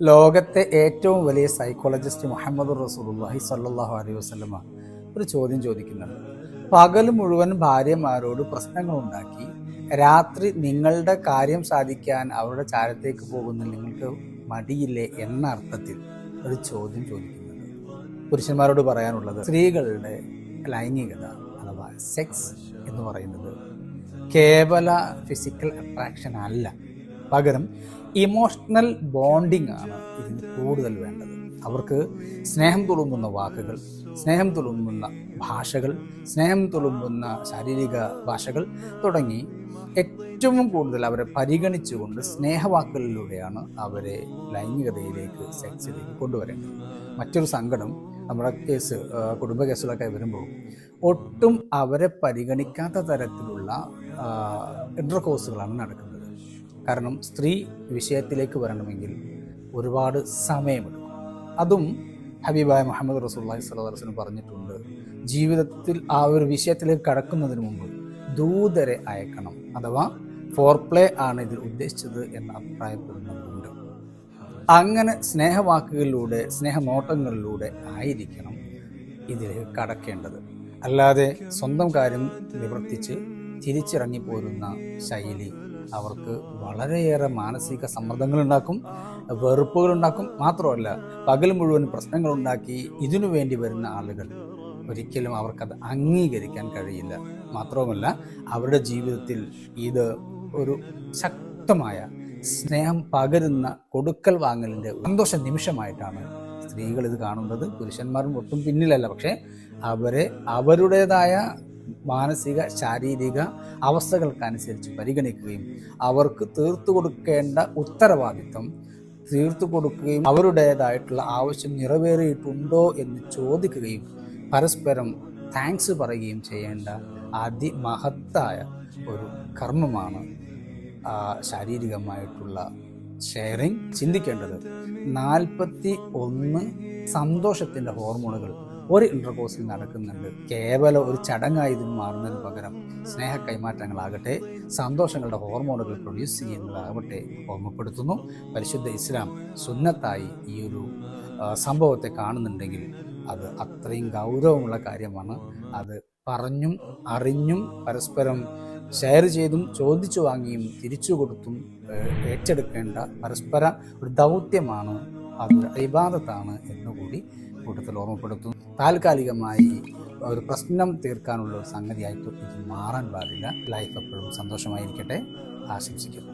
ലോകത്തെ ഏറ്റവും വലിയ സൈക്കോളജിസ്റ്റ് മുഹമ്മദ് റസൂലുള്ളാഹി സല്ലാഹു അലൈഹി വസല്ലമ ഒരു ചോദ്യം ചോദിക്കുന്നുണ്ട് പകൽ മുഴുവൻ ഭാര്യമാരോട് പ്രശ്നങ്ങൾ ഉണ്ടാക്കി രാത്രി നിങ്ങളുടെ കാര്യം സാധിക്കാൻ അവരുടെ ചാരത്തേക്ക് പോകുന്ന നിങ്ങൾക്ക് മടിയില്ലേ എന്ന അർത്ഥത്തിൽ ഒരു ചോദ്യം ചോദിക്കുന്നുണ്ട് പുരുഷന്മാരോട് പറയാനുള്ളത് സ്ത്രീകളുടെ ലൈംഗികത അഥവാ സെക്സ് എന്ന് പറയുന്നത് കേവല ഫിസിക്കൽ അട്രാക്ഷൻ അല്ല. പകരം ഇമോഷണൽ ബോണ്ടിങ് ആണ് ഇതിന് കൂടുതൽ വേണ്ടത്. അവർക്ക് സ്നേഹം തുളുമ്പുന്ന വാക്കുകൾ സ്നേഹം തുളുമ്പുന്ന ഭാഷകൾ സ്നേഹം തുളുമ്പുന്ന ശാരീരിക ഭാഷകൾ തുടങ്ങി ഏറ്റവും കൂടുതൽ അവരെ പരിഗണിച്ചുകൊണ്ട് സ്നേഹവാക്കുകളിലൂടെയാണ് അവരെ ലൈംഗികതയിലേക്ക് സെക്സിലേക്ക് കൊണ്ടുവരേണ്ടത്. മറ്റൊരു സങ്കടം നമ്മുടെ കേസ് കുടുംബ കേസുകളൊക്കെ വരുമ്പോൾ ഒട്ടും അവരെ പരിഗണിക്കാത്ത തരത്തിലുള്ള ഇന്റർകോഴ്സുകളാണ് നടക്കുന്നത്. കാരണം സ്ത്രീ വിഷയത്തിലേക്ക് വരണമെങ്കിൽ ഒരുപാട് സമയമെടുക്കും. അതും ഹബീബായ മുഹമ്മദ് റസൂല്ലാഹി സ്വലം പറഞ്ഞിട്ടുണ്ട് ജീവിതത്തിൽ ആ ഒരു വിഷയത്തിലേക്ക് കടക്കുന്നതിന് മുമ്പ് ദൂതരെ അയക്കണം അഥവാ ഫോർ പ്ലേ ആണ് ഇതിൽ ഉദ്ദേശിച്ചത് എന്ന് അഭിപ്രായപ്പെടുന്നുണ്ട് അങ്ങനെ സ്നേഹവാക്കുകളിലൂടെ സ്നേഹനോട്ടങ്ങളിലൂടെ ആയിരിക്കണം ഇതിലേക്ക് കടക്കേണ്ടത്. അല്ലാതെ സ്വന്തം കാര്യം നിവർത്തിച്ച് തിരിച്ചിറങ്ങിപ്പോരുന്ന ശൈലി അവർക്ക് വളരെയേറെ മാനസിക വെറുപ്പുകൾ ഉണ്ടാക്കും മാത്രമല്ല പകൽ മുഴുവൻ പ്രശ്നങ്ങൾ ഉണ്ടാക്കി ഇതിനു വേണ്ടി വരുന്ന ആളുകൾ ഒരിക്കലും അവർക്കത് അംഗീകരിക്കാൻ കഴിയില്ല. മാത്രവുമല്ല അവരുടെ ജീവിതത്തിൽ ഇത് ഒരു ശക്തമായ സ്നേഹം പകരുന്ന കൊടുക്കൽ വാങ്ങലിന്റെ സന്തോഷ നിമിഷമായിട്ടാണ് സ്ത്രീകൾ ഇത് കാണുന്നത്. പുരുഷന്മാരും ഒട്ടും പിന്നിലല്ല. പക്ഷേ അവരെ അവരുടേതായ മാനസിക ശാരീരിക അവസ്ഥകൾക്കനുസരിച്ച് പരിഗണിക്കുകയും അവർക്ക് തീർത്തു കൊടുക്കേണ്ട ഉത്തരവാദിത്വം തീർത്തു കൊടുക്കുകയും അവരുടേതായിട്ടുള്ള ആവശ്യം നിറവേറിയിട്ടുണ്ടോ എന്ന് ചോദിക്കുകയും പരസ്പരം താങ്ക്സ് പറയുകയും ചെയ്യേണ്ട അതിമഹത്തായ ഒരു കർമ്മമാണ് ശാരീരികമായിട്ടുള്ള ഷെയറിങ് ചിന്തിക്കേണ്ടത് നാൽപ്പത്തി ഒന്ന് സന്തോഷത്തിന്റെ ഹോർമോണുകൾ ഒരു ഇന്റർകോഴ്സിൽ നടക്കുന്നുണ്ട്. കേവലം ഒരു ചടങ്ങായി ഇതിന് മാറുന്നതിന് പകരം സ്നേഹ കൈമാറ്റങ്ങളാകട്ടെ സന്തോഷങ്ങളുടെ ഹോർമോണുകൾ പ്രൊഡ്യൂസ് ചെയ്യുന്നതാകട്ടെ ഓർമ്മപ്പെടുത്തുന്നു. പരിശുദ്ധ ഇസ്ലാം സുന്നത്തായി ഈ ഒരു സംഭവത്തെ കാണുന്നുണ്ടെങ്കിൽ അത് അത്രയും ഗൗരവമുള്ള കാര്യമാണ്. അത് പറഞ്ഞും അറിഞ്ഞും പരസ്പരം ഷെയർ ചെയ്തും ചോദിച്ചു വാങ്ങിയും തിരിച്ചു കൊടുത്തും ഏറ്റെടുക്കേണ്ട പരസ്പര ഒരു ദൗത്യമാണ്. അത് ഇബാദത്താണ് എന്നുകൂടി കൂട്ടത്തിൽ ഓർമ്മപ്പെടുത്തും താൽക്കാലികമായി ഒരു പ്രശ്നം തീർക്കാനുള്ള ഒരു സംഗതിയായിട്ട് ഇത് മാറാൻ പാടില്ല. ലൈഫ് എപ്പോഴും സന്തോഷമായിരിക്കട്ടെ. ആശംസിക്കുന്നു.